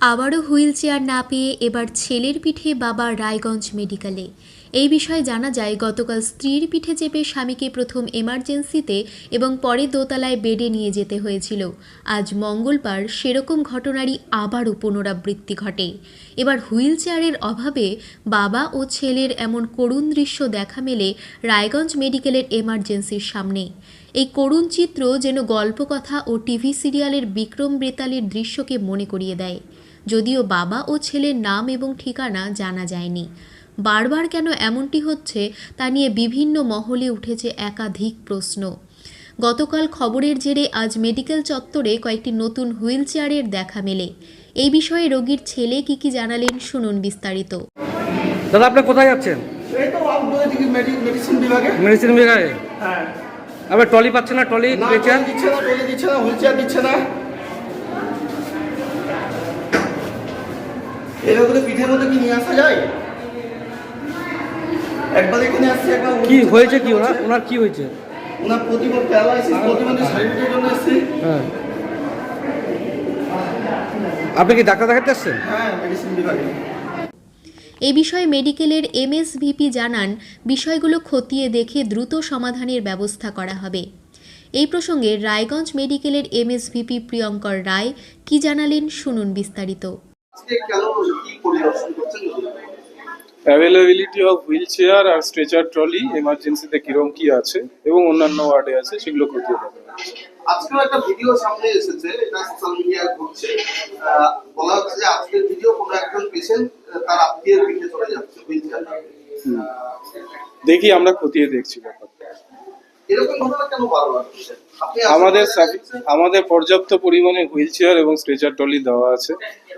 আবারও wheel chair না পেয়ে এবার ছেলের পিঠে বাবা রায়গঞ্জ মেডিকেলে। এই বিষয়ে জানা যায়, গতকাল স্ত্রীর পিঠে চেপে স্বামীকে প্রথম এমার্জেন্সিতে এবং পরে দোতলায় বেডে নিয়ে যেতে হয়েছিল। আজ মঙ্গলবার সেরকম ঘটনারই আবারও পুনরাবৃত্তি ঘটে। এবার হুইল চেয়ারের অভাবে বাবা ও ছেলের এমন করুণ দৃশ্য দেখা মেলে রায়গঞ্জ মেডিকেলের এমার্জেন্সির সামনে। এই করুণ চিত্র যেন গল্পকথা ও টিভি সিরিয়ালের বিক্রম বেতালের দৃশ্যকে মনে করিয়ে দেয়। যদিও বাবা ও ছেলের নাম এবং ঠিকানা জানা যায়নি। বারবার কেন এমনটি হচ্ছে তা নিয়ে বিভিন্ন মহলে উঠেছে একাধিক প্রশ্ন। গতকাল খবরের জেরে আজ মেডিকেল চত্বরে কয়েকটি নতুন হুইল চেয়ারের দেখা মেলে। এই বিষয়ে রোগীর ছেলে কি কি জানালেন শুনুন বিস্তারিত। দাদা আপনি কোথায় যাচ্ছেন? এই তো মেডিসিন বিভাগে। মেডিসিন বিভাগে? হ্যাঁ। আবার টলি পাচ্ছেন না টলি ট্রলি দিচ্ছে না ট্রলি দিচ্ছে না হুইল চেয়ার দিচ্ছে না। এভাবে করে পিঠের মধ্যে কি নিয়ে আসা যায়? একবার এখানে আসছে একবার কি হয়েছে কি? ওনার ওনার কি হয়েছে? ওনার প্রতিবন্ধ প্যারালাইসিস প্রতিবন্ধী সার্টিফিকেটের জন্য এসেছি। হ্যাঁ। আপনি কি ডাক্তার দেখাতে আসছেন? হ্যাঁ মেডিসিন বিভাগে। এ বিষয়ে মেডিকেলের এমএসভিপি জানান বিষয়গুলো খতিয়ে দেখে দ্রুত সমাধানের ব্যবস্থা করা হবে। এই প্রসঙ্গে রায়গঞ্জ মেডিকেলের এমএসভিপি প্রিয়ঙ্কর রায় কি জানালেন শুনুন বিস্তারিত। অ্যাভেলেবিলিটি অফ হুইল চেয়ার আর স্ট্রেচার ট্রলি এমার্জেন্সিতে কিরম কি আছে এবং অন্যান্য ওয়ার্ডে আছে সেগুলো দেখা হচ্ছে। আজকেও একটা ভিডিও সামনে এসেছে এটা সোশ্যাল মিডিয়ায় ঘুরছে। বলা হচ্ছে যে আজকের ভিডিও কোনো একজন পেশেন্ট তার আত্মীয়ের পিঠে চলে যাচ্ছে হুইল চেয়ার দেখি আমরা খতিয়ে দেখছি ব্যাপারটা এরকম ঘটনা কেন বারবার হচ্ছে? আপনি আমাদের? আমাদের পর্যাপ্ত পরিমাণে হুইল চেয়ার এবং স্ট্রেচার ট্রলি দেওয়া আছে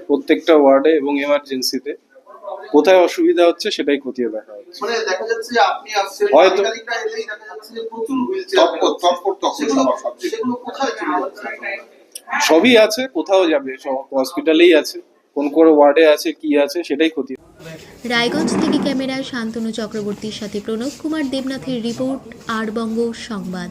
প্রত্যেকটা ওয়ার্ডে এবং এমার্জেন্সিতে। কোথায় অসুবিধা হচ্ছে সেটাই খতিয়ে দেখা হচ্ছে। মানে দেখা যাচ্ছে যে আপনি আসছেন হয়তো- সবই আছে কোথাও যাবে সব হসপিটালেই আছে। কোন কোন ওয়ার্ডে আছে কি আছে সেটাই খতিয়ে রায়গঞ্জ থেকে ক্যামেরায় শান্তনু চক্রবর্তীর সাথে প্রণব কুমার দেবনাথের রিপোর্ট আর বঙ্গ সংবাদ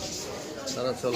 সারা চল।